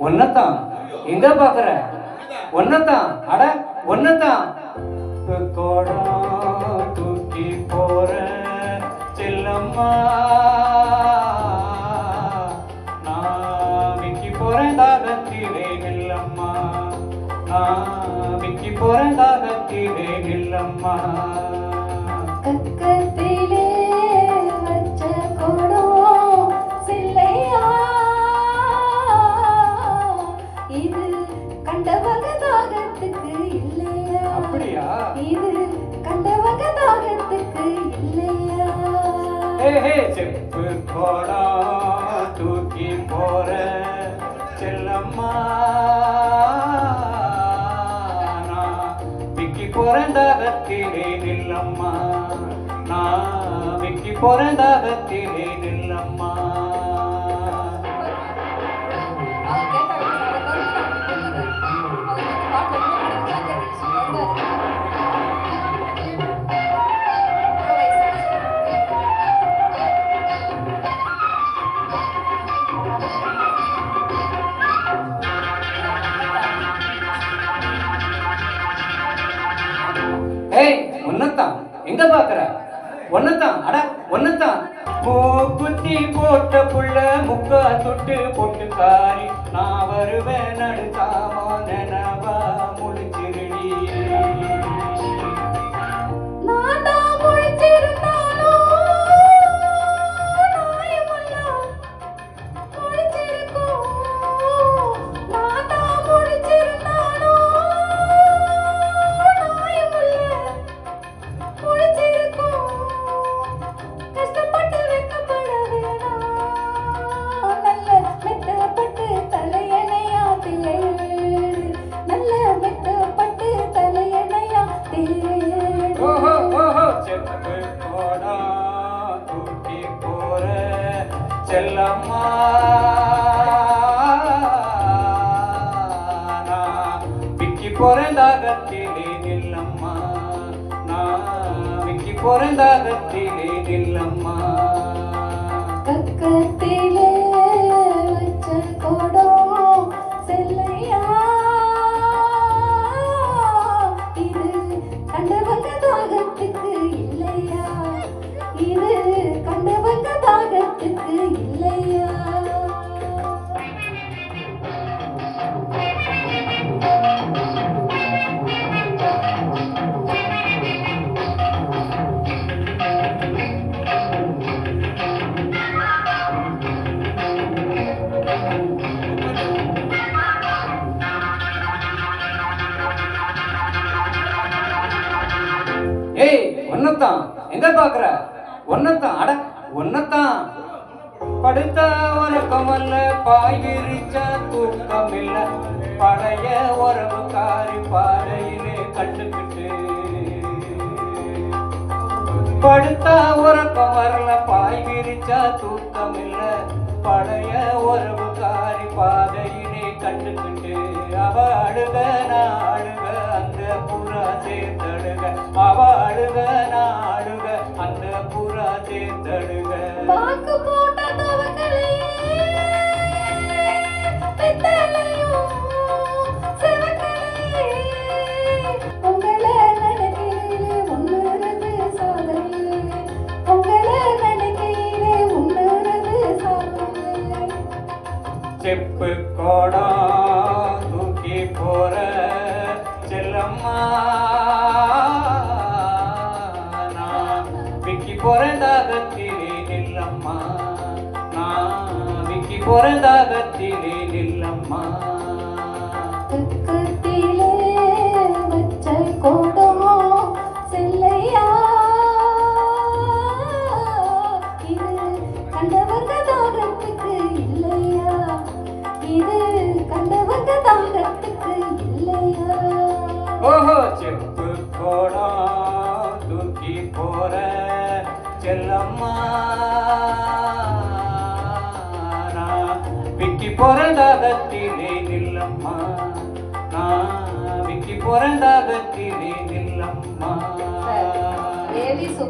ஒன்னத்தான். எங்க பாக்குற? ஒன்னத்தான். அட ஒன்னத்தான். கோடா தூக்கி போற செல்லம்மா. நான் விக்கி போறேன் தாகத்திலே நில்லம்மா. நான் விக்கி போறேன் தாகத்திலே நில்லம்மா. செப்பு கோடா தூக்கி போற செல்லம்மா. விக்கி பிறந்தகத்திலே நில்லம்மா. நான் விக்கி பிறந்தகத்திலே நில்லம்மா. ஒன்னத்தான் எங்க பாக்குற. ஒன்னத்தான் அட ஒன்னத்தான் மூக்குத்தி போட்ட புள்ள முக்கா தொட்டு பொட்டு காரி. நான் வருவேன் நடுக்காம நினவா செல்லம்மா. நான் விக்கி பிறந்தாகத்திலே நில்லம்மா. நான் விக்கி பிறந்தாகத்திலே நில்லம்மா. கக்க ஒன்னத்தான். எங்க பாக்குற? ஒன்னத்தான். அட ஒன்னத்தான். படுத்த உறக்கமல்ல பாய் விரிச்ச தூக்கம் இல்ல பழைய உறவு காரி பாறையிலே கண்டுக்கிட்டு. படுத்த உறக்கம் வரல பாய் விரிச்சா தூக்கம் இல்ல பழைய உறவு காரி பாதையிலே கண்டுக்கிட்டு. அவ அழுக நான் அழுக அந்த புறா சேர்த்தழுக அவ அழுக நான் அழுக அந்த புறா சேர்த்தழுக பாக்கு போட்ட சாதனையே. செப்பு கோடா தூக்கி போற நான் விக்கி பிறந்தாகத்திலே நில்லம்மா நான் விக்கி பிறந்தாகத்திலே நில்லம்மா கண்டவங்க தாகத்துக்கு இல்லையா இது ஓஹோ. செப்பு கோடா தூக்கி போற செல்லம்மா. விக்கி பிறந்தாகத்திலே நில்லம்மா. நான் விக்கி பிறந்தாகத்திலே நில்லம்மா.